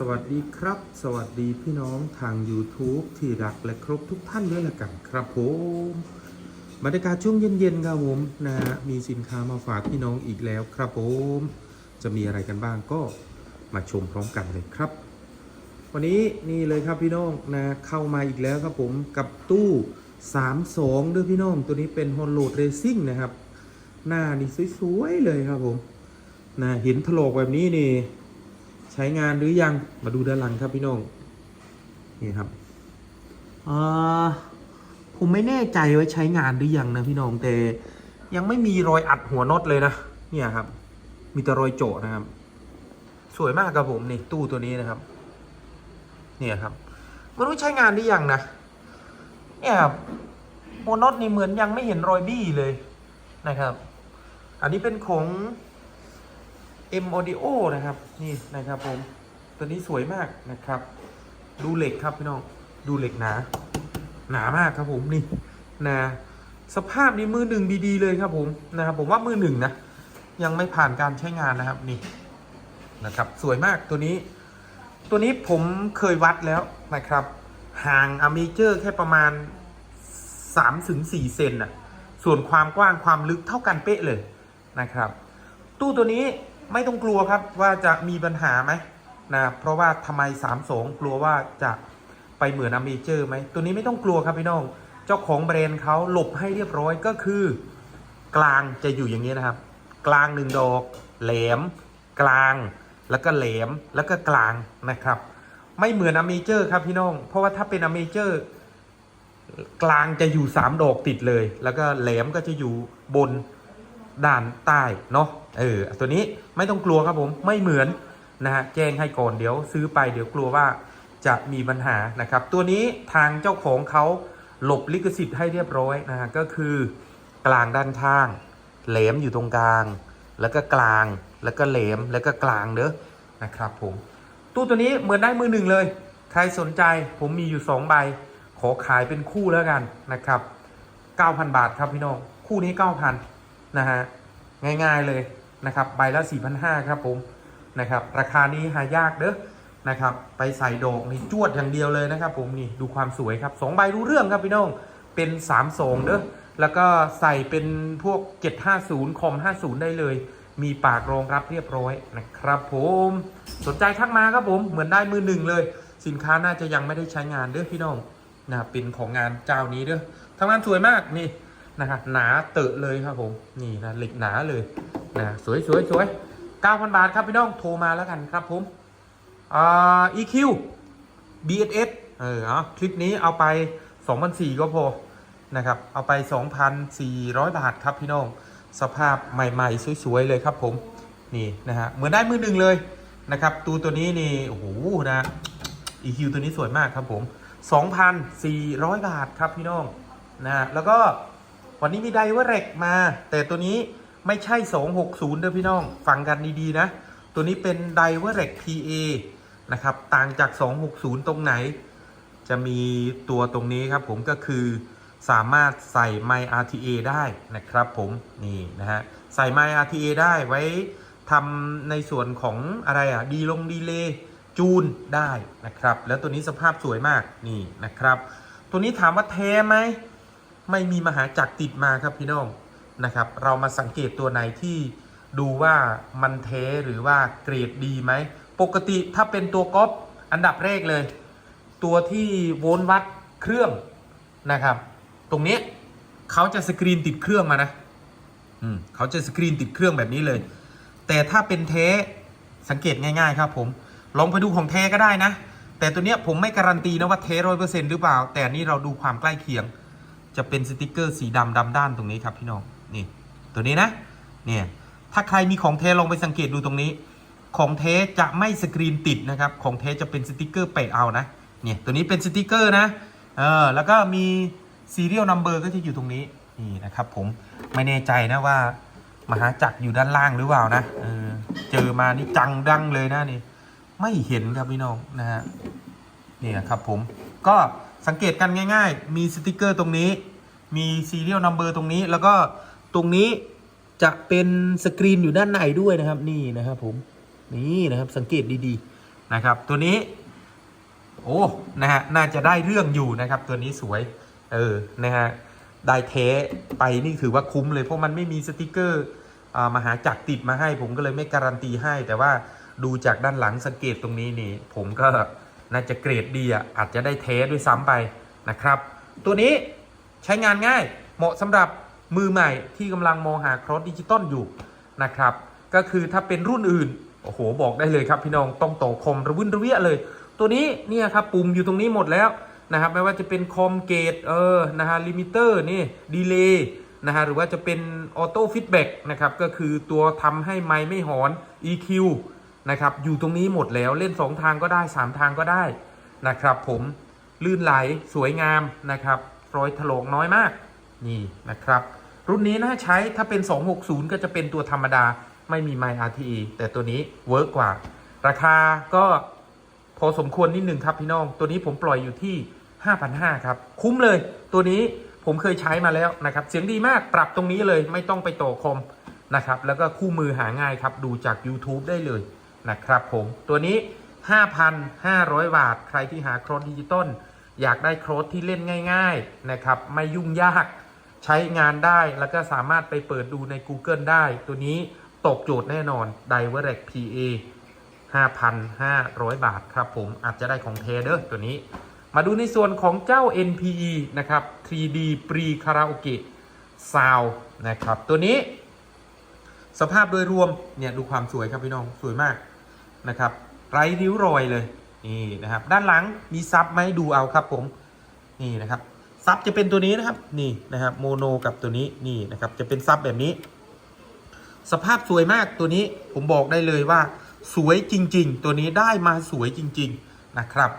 สวัสดีครับ สวัสดีพี่น้องทาง YouTube ที่รักและครบทุกท่านด้วยละกันครับผมบรรยากาศช่วงเย็นๆครับผมนะฮะมีสินค้ามาฝากพี่น้องอีกแล้วครับผม จะมีอะไรกันบ้างก็มาชมพร้อมกันเลยครับ วันนี้นี่เลยครับพี่น้องนะเข้ามาอีกแล้วครับผมกับตู้ 32ด้วยพี่น้องตัวนี้เป็น h o l l o d Racing นะครับ หน้านี่สวยๆเลยครับผมนะเห็นถลอกแบบนี้นี่ ใช้งานหรือยังมาดูด้านหลังครับพี่น้องนี่ครับอ่าผมไม่แน่ใจว่าใช้งานหรือยังนะพี่น้องแต่ยังไม่มีรอยอัดหัวน็อตเลยนะเนี่ยครับ มีแต่รอยโจนะครับ สวยมากครับผมนี่ตู้ตัวนี้นะครับ เนี่ยครับไม่รู้ใช้งานหรือยังนะเนี่ยครับหัวน็อตนี่เหมือนยังไม่เห็นรอยบี้เลยนะครับ อันนี้เป็นของ M Audio นะครับ นี่นะครับผม ตัวนี้สวยมากนะครับ ดูเหล็กครับพี่น้อง ดูเหล็กหนา หนามากครับผมนี่นะสภาพนี้มือหนึ่งดีๆเลยครับผมนะครับผมว่ามือหนึ่งนะยังไม่ผ่านการใช้งานนะครับนี่นะครับ สวยมากตัวนี้ ตัวนี้ผมเคยวัดแล้วนะครับ ห่างอเมเจอร์แค่ประมาณ3-4เซนน่ะส่วนความกว้างความลึกเท่ากันเป๊ะเลยนะครับ ตู้ตัวนี้ ไม่ต้องกลัวครับว่าจะมีปัญหาไหมนะเพราะว่าทำไม3 2กลัวว่าจะไปเหมือนอเมเจอร์ไหมตัวนี้ไม่ต้องกลัวครับพี่น้องเจ้าของแบรนด์เขาหลบให้เรียบร้อยก็คือ กลางจะอยู่อย่างนี้นะครับ กลางหนึ่งดอก แหลม กลาง แล้วก็แหลมแล้วก็กลางนะครับ ไม่เหมือนอเมเจอร์ครับพี่น้อง เพราะว่าถ้าเป็นอเมเจอร์กลางจะอยู่ 3 ดอกติดเลย แล้วก็แหลมก็จะอยู่บน ด้านใต้เนาะเออตัวนี้ไม่ต้องกลัวครับผมไม่เหมือนนะฮะแจ้งให้ก่อนเดี๋ยวซื้อไปเดี๋ยวกลัวว่าจะมีปัญหานะครับ ตัวนี้ทางเจ้าของเขาหลบลิขสิทธิ์ให้เรียบร้อยนะฮะก็คือกลางด้านข้าง แหลมอยู่ตรงกลาง แล้วก็กลางแล้วก็แหลมแล้วก็กลางเด้อนะครับผมตู้ตัวนี้เหมือนได้มือหนึ่งเลย ใครสนใจผมมีอยู่ 2 ใบ ขอขายเป็นคู่แล้วกันนะครับ 9,000 บาทครับพี่น้อง คู่นี้ 9,000 นะฮะง่ายๆเลยนะครับใบละ 4,500ครับผมนะครับราคานี้หายากเด้อนะครับไปใส่ดอกนี่จวดอย่างเดียวเลยนะครับผมนี่ดูความสวยครับ2ใบรู้เรื่องครับพี่น้องเป็น3 2เด้อแล้วก็ใส่เป็นพวก 750 คอม 50 ได้เลย มีปากรองรับเรียบร้อยนะครับผมสนใจทักมาครับผมเหมือนได้มือหนึ่งเลย สินค้าน่าจะยังไม่ได้ใช้งานเด้อพี่น้องนะครับเป็นของงานเจ้านี้เด้อทำงานสวยมากนี่ นะครับหนาเตอะเลยครับผมนี่นะเหล็กหนาเลยนะสวยสวยสวย9,000บาทครับพี่น้องโทรมาแล้วกันครับผมอ่า EQ BSS เออเอาคลิปนี้เอาไป2,400ก็พอนะครับเอาไป 2,400 บาทครับพี่น้อง สภาพใหม่ๆสวยๆเลยครับผมนี่นะฮะเหมือนได้มือหนึ่งเลยนะครับตัวตัวนี้นี่โอ้โหนะ EQ ตัวนี้สวยมากครับผม 2,400 บาทครับพี่น้องนะฮะแล้วก็ วันนี้มีไดเวอร์เรกมา แต่ตัวนี้ไม่ใช่ 260เด้อพี่น้อง ฟังกันดีๆนะ ตัวนี้เป็นไดเวอร์เรก PA นะครับ ต่างจาก 260 ตรงไหน จะมีตัวตรงนี้ครับผมก็คือสามารถใส่ไม RTA ได้นะครับผมนี่นะฮะใส่ไม RTA ได้ไว้ทำในส่วนของอะไรอะดีลงดีเลย์จูนได้นะครับ แล้วตัวนี้สภาพสวยมากนี่นะครับ ตัวนี้ถามว่าแท้ไหม ไม่มีมหาจักรติดมาครับพี่น้องนะครับ เรามาสังเกตตัวไหนที่ดูว่ามันแท้หรือว่าเกรดดีไหม ปกติถ้าเป็นตัวก๊อปอันดับแรกเลย ตัวที่โวลต์วัดเครื่องนะครับ ตรงนี้เขาจะสกรีนติดเครื่องมานะอืมเขาจะสกรีนติดเครื่องแบบนี้เลย แต่ถ้าเป็นเทสังเกตง่ายๆครับผม ลองไปดูของเทก็ได้นะ แต่ตัวเนี้ยผมไม่การันตีนะว่าเทร้อยเปอร์เซ็นต์หรือเปล่า แต่นนี่เราดูความใกล้เคียง จะเป็นสติกเกอร์สีดำดำด้านตรงนี้ครับพี่น้องนี่ตัวนี้นะเนี่ยถ้าใครมีของเทสลองไปสังเกตดูตรงนี้ ของเทสจะไม่สกรีนติดนะครับของเทสจะเป็นสติกเกอร์แปะเอานะเนี่ยตัวนี้เป็นสติกเกอร์นะเออแล้วก็มี serial number ก็จะอยู่ตรงนี้นี่นะครับผมไม่แน่ใจนะว่ามหาจักรอยู่ด้านล่างหรือเปล่านะเออเจอมานี่จังดังเลยนะนี่ไม่เห็นครับพี่น้องนะฮะเนี่ยครับผมก็ สังเกตกันง่าย ๆ มีสติกเกอร์ตรงนี้ มี serial number ตรงนี้ แล้วก็ตรงนี้จะเป็นสกรีนอยู่ด้านในด้วยนะครับ นี่นะครับผม นี่นะครับสังเกตดีๆนะครับ ตัวนี้ โอ้นะฮะน่าจะได้เรื่องอยู่นะครับ ตัวนี้สวย เออนะฮะได้เทไปนี่ถือว่าคุ้มเลยเพราะมันไม่มีสติกเกอร์อ่ามหาจักรติดมาให้ ผมก็เลยไม่การันตีให้ แต่ว่าดูจากด้านหลังสังเกตตรงนี้นี่ ผมก็ น่าจะเกรดดีอะอาจจะได้เทสด้วยซ้ำไปนะครับ ตัวนี้ใช้งานง่ายเหมาะสำหรับมือใหม่ที่กำลังมองหาครอสดิจิตอลอยู่นะครับ ก็คือถ้าเป็นรุ่นอื่น โอ้โห บอกได้เลยครับพี่น้องต้องต่อคอมระวินระเวียเลย ตัวนี้เนี่ยครับปุ่มอยู่ตรงนี้หมดแล้วนะครับไม่ว่าจะเป็นคอมเกตเออนะฮะลิมิเตอร์นี่ดีเลย์นะฮะหรือว่าจะเป็นออโต้ฟีดแบ็กนะครับก็คือตัวทำให้ไมค์ไม่หอน EQ นะครับ อยู่ตรงนี้หมดแล้วเล่น 2 ทางก็ได้ 3 ทางก็ได้นะครับ ผมลื่นไหลสวยงามนะครับ รอยถลอกน้อยมากนี่นะครับ รุ่นนี้นะใช้ถ้าเป็น 260 ก็จะเป็นตัวธรรมดาไม่มีไมค์ RTE แต่ตัวนี้เวิร์กกว่า ราคาก็พอสมควรนิดหนึ่งครับพี่น้อง ตัวนี้ผมปล่อยอยู่ที่ 5,500 ครับ คุ้มเลย ตัวนี้ผมเคยใช้มาแล้วนะครับ เสียงดีมากปรับตรงนี้เลยไม่ต้องไปต่อคอมนะครับ แล้วก็คู่มือหาง่ายครับ ดูจาก YouTube ได้เลย นะครับผมตัวนี้ 5,500 บาท ใครที่หาโครดดิจิตอลอยากได้โครดที่เล่นง่าย ๆนะครับ ไม่ยุ่งยากใช้งานได้แล้วก็สามารถไปเปิดดูใน Google ได้ ตัวนี้ตอบโจทย์แน่นอน d i v e r e c PA 5,500 บาทครับผมอาจจะได้ของเทเดอร์ตัวนี้ มาดูในส่วนของเจ้า NPE นะครับ 3D Pre Karaoke Sound นะครับ ตัวนี้ สภาพโดยรวมเนี่ยดูความสวยครับพี่น้อง สวยมาก นะครับไร้ริ้วรอยเลยนี่นะครับด้านหลังมีซับไหมดูเอาครับผมนี่นะครับซับจะเป็นตัวนี้นะครับนี่นะครับโมโนกับตัวนี้นี่นะครับจะเป็นซับแบบนี้ สภาพสวยมากตัวนี้ผมบอกได้เลยว่า สวยจริง ๆ ตัวนี้ได้มาสวยจริง ๆนะครับ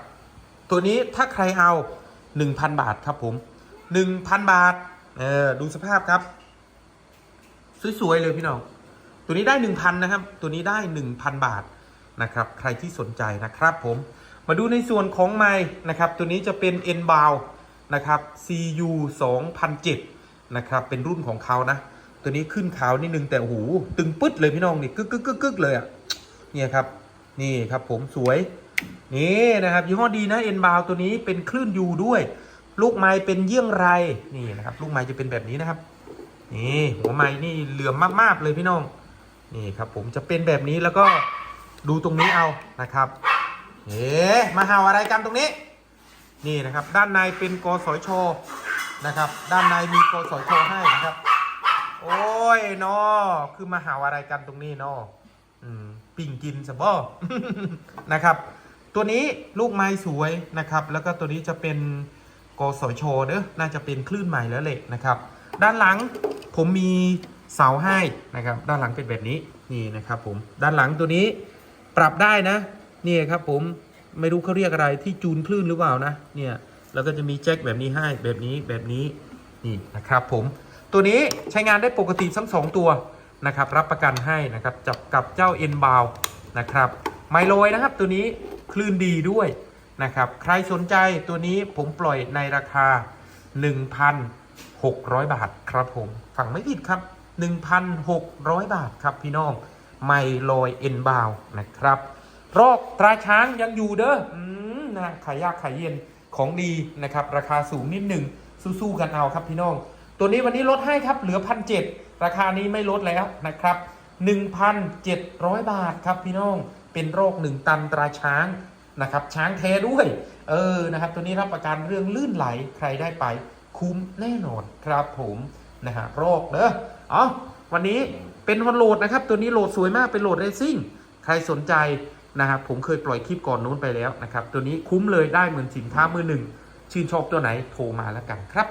ตัวนี้ถ้าใครเอา 1,000 บาทครับผม 1,000 บาทเออดูสภาพครับ สวยๆเลยพี่น้องตัวนี้ได้ 1,000นะครับตัวนี้ได้ 1,000 บาท นะครับใครที่สนใจนะครับผมมาดูในส่วนของไม้นะครับตัวนี้จะเป็น n b o u นะครับ CU 2007นะครับเป็นรุ่นของเขานะ ตัวนี้ขึ้นขาวนิดนึงแต่โอ้โหตึงปึ๊ดเลยพี่น้องนี่กึกกึกกึกกึกเลยอะเนี่ยครับนี่ครับผมสวยนี่นะครับยี่ห้อดีนะ n b o u ตัวนี้เป็นคลื่นยูด้วย ลูกไม้เป็นเยี่ยงไรนี่นะครับลูกไม้จะเป็นแบบนี้นะครับ นี่หัวไม้นี่เหลื่อมมากๆเลยพี่น้องนี่ครับผมจะเป็นแบบนี้แล้วก็ ดูตรงนี้เอานะครับเอ๊ะมาเห่าอะไรกันตรงนี้ นี่นะครับ ด้านในเป็นกสชนะครับ ด้านในมีกสชให้นะครับ โอ้ยนอคือมาเห่าอะไรกันตรงนี้นออืมปิ่งกินสบอนะครับ ตัวนี้ลูกไม้สวยนะครับ แล้วก็ตัวนี้จะเป็นกสชเด้อน่าจะเป็นคลื่นใหม่แล้วแหละนะครับ ด้านหลังผมมีเสาให้นะครับ ด้านหลังเป็นแบบนี้นี่นะครับ ผมด้านหลังตัวนี้ ปรับได้นะนี่ครับผมไม่รู้เขาเรียกอะไรที่จูนคลื่นหรือเปล่านะเนี่ยแล้วก็จะมีแจ็คแบบนี้ให้แบบนี้แบบนี้นี่นะครับผมตัวนี้ใช้งานได้ปกติทั้งสองตัวนะครับรับประกันให้นะครับจับกับเจ้า n b o u นะครับไมโลยนะครับตัวนี้คลื่นดีด้วยนะครับใครสนใจตัวนี้ผมปล่อยในราคา 1,600 บาทครับผม ฟังไม่ผิดครับ 1,600 บาทครับพี่น้อง ไมโลยเอ็นบาวนะครับรอกตราช้างยังอยู่เด้ออนะขายยากขายเย็นของดีนะครับ ราคาสูงนิดหนึ่งสู้ๆกันเอาครับพี่น้อง ตัวนี้วันนี้ลดให้ครับเหลือพันเราคานี้ไม่ลดแล้วนะครับ 1,700 บาทครับพี่น้องเป็นโรค1ตันตราช้างนะครับ ช้างแท้ด้วย เออนะครับ ตัวนี้รับประกันเรื่องลื่นไหลใครได้ไปคุ้มแน่นอนครับผมนะฮะโรคเด้ออ๋อวันนี้ เป็นวันโหลดนะครับ ตัวนี้โหลดสวยมากเป็นโหลดเรซิ่งใครสนใจนะครับผมเคยปล่อยคลิปก่อนนู้นไปแล้วนะครับ ตัวนี้คุ้มเลยได้เหมือนสินค้ามือหนึ่งชื่นชอบตัวไหนโทรมาแล้วกันครับ